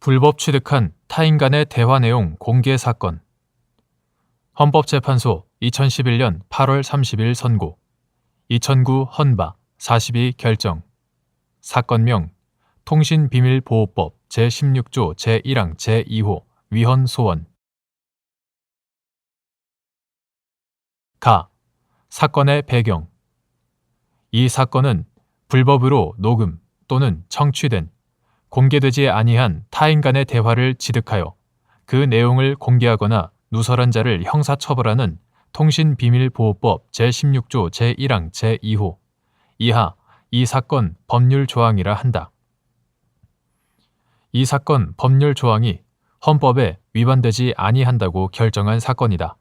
불법 취득한 타인 간의 대화 내용 공개 사건. 헌법재판소 2011년 8월 30일 선고. 2009 헌바 42 결정. 사건명 통신비밀보호법 제16조 제1항 제2호 위헌 소원. 가. 사건의 배경. 이 사건은 불법으로 녹음 또는 청취된 공개되지 아니한 타인 간의 대화를 지득하여 그 내용을 공개하거나 누설한 자를 형사처벌하는 통신비밀보호법 제16조 제1항 제2호 이하 이 사건 법률 조항이라 한다. 이 사건 법률 조항이 헌법에 위반되지 아니한다고 결정한 사건이다.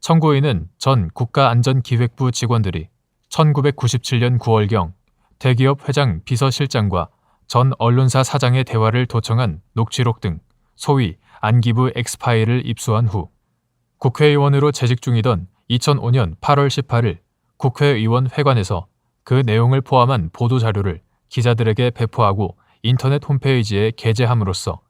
청구인은 전 국가안전기획부 직원들이 1997년 9월경 대기업 회장 비서실장과 전 언론사 사장의 대화를 도청한 녹취록 등 소위 안기부 엑스파일을 입수한 후 국회의원으로 재직 중이던 2005년 8월 18일 국회의원 회관에서 그 내용을 포함한 보도자료를 기자들에게 배포하고 인터넷 홈페이지에 게재함으로써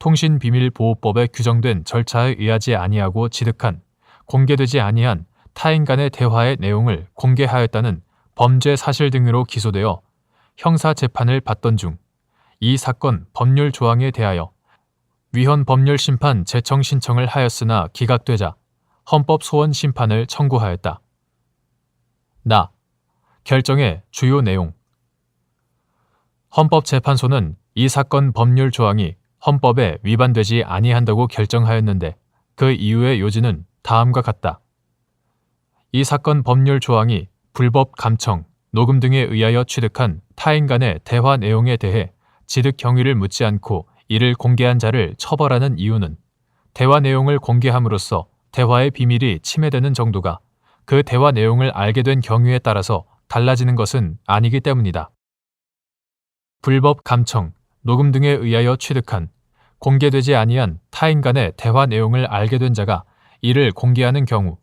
통신비밀보호법에 규정된 절차에 의하지 아니하고 지득한 공개되지 아니한 타인 간의 대화의 내용을 공개하였다는 범죄 사실 등으로 기소되어 형사 재판을 받던 중 이 사건 법률 조항에 대하여 위헌 법률 심판 재청 신청을 하였으나 기각되자 헌법 소원 심판을 청구하였다. 나 결정의 주요 내용 헌법재판소는 이 사건 법률 조항이 헌법에 위반되지 아니한다고 결정하였는데 그 이유의 요지는 다음과 같다. 이 사건 법률 조항이 불법 감청, 녹음 등에 의하여 취득한 타인 간의 대화 내용에 대해 지득 경위를 묻지 않고 이를 공개한 자를 처벌하는 이유는 대화 내용을 공개함으로써 대화의 비밀이 침해되는 정도가 그 대화 내용을 알게 된 경위에 따라서 달라지는 것은 아니기 때문이다. 불법 감청, 녹음 등에 의하여 취득한 공개되지 아니한 타인 간의 대화 내용을 알게 된 자가 이를 공개하는 경우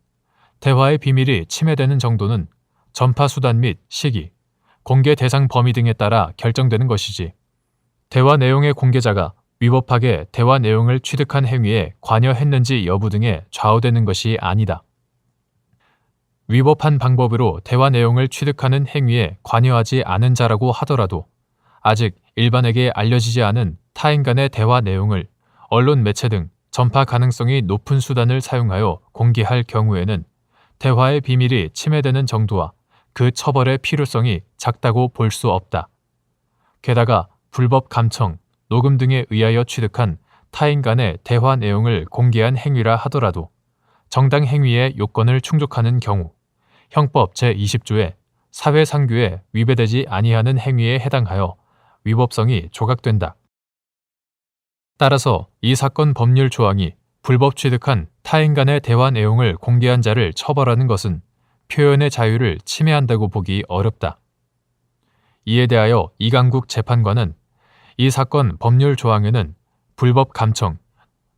대화의 비밀이 침해되는 정도는 전파 수단 및 시기, 공개 대상 범위 등에 따라 결정되는 것이지. 대화 내용의 공개자가 위법하게 대화 내용을 취득한 행위에 관여했는지 여부 등에 좌우되는 것이 아니다. 위법한 방법으로 대화 내용을 취득하는 행위에 관여하지 않은 자라고 하더라도 아직 일반에게 알려지지 않은 타인 간의 대화 내용을 언론 매체 등 전파 가능성이 높은 수단을 사용하여 공개할 경우에는 대화의 비밀이 침해되는 정도와 그 처벌의 필요성이 작다고 볼 수 없다. 게다가 불법 감청, 녹음 등에 의하여 취득한 타인 간의 대화 내용을 공개한 행위라 하더라도 정당 행위의 요건을 충족하는 경우 형법 제20조에 사회상규에 위배되지 아니하는 행위에 해당하여 위법성이 조각된다. 따라서 이 사건 법률 조항이 불법 취득한 타인 간의 대화 내용을 공개한 자를 처벌하는 것은 표현의 자유를 침해한다고 보기 어렵다. 이에 대하여 이강국 재판관은 이 사건 법률 조항에는 불법 감청,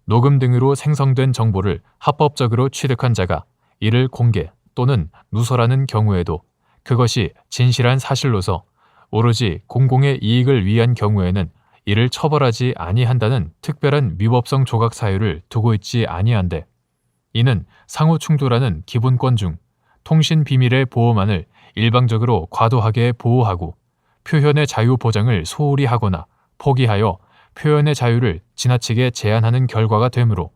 녹음 등으로 생성된 정보를 합법적으로 취득한 자가 이를 공개 또는 누설하는 경우에도 그것이 진실한 사실로서 오로지 공공의 이익을 위한 경우에는 이를 처벌하지 아니한다는 특별한 위법성 조각 사유를 두고 있지 아니한데 이는 상호 충돌하는 기본권 중 통신 비밀의 보호만을 일방적으로 과도하게 보호하고 표현의 자유 보장을 소홀히 하거나 포기하여 표현의 자유를 지나치게 제한하는 결과가 되므로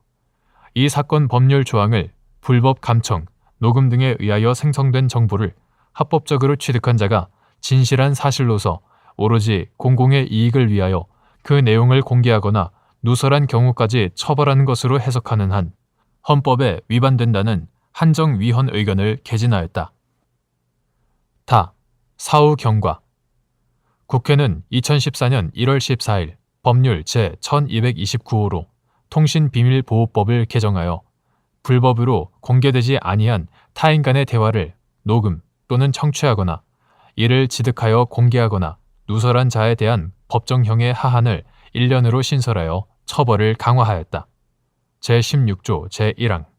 이 사건 법률 조항을 불법 감청, 녹음 등에 의하여 생성된 정보를 합법적으로 취득한 자가 진실한 사실로서 오로지 공공의 이익을 위하여 그 내용을 공개하거나 누설한 경우까지 처벌하는 것으로 해석하는 한 헌법에 위반된다는 한정 위헌 의견을 개진하였다. 다. 사후 경과 국회는 2014년 1월 14일 법률 제1229호로 통신비밀보호법을 개정하여 불법으로 공개되지 아니한 타인 간의 대화를 녹음 또는 청취하거나 이를 지득하여 공개하거나 누설한 자에 대한 법정형의 하한을 1년으로 신설하여 처벌을 강화하였다. 제16조 제1항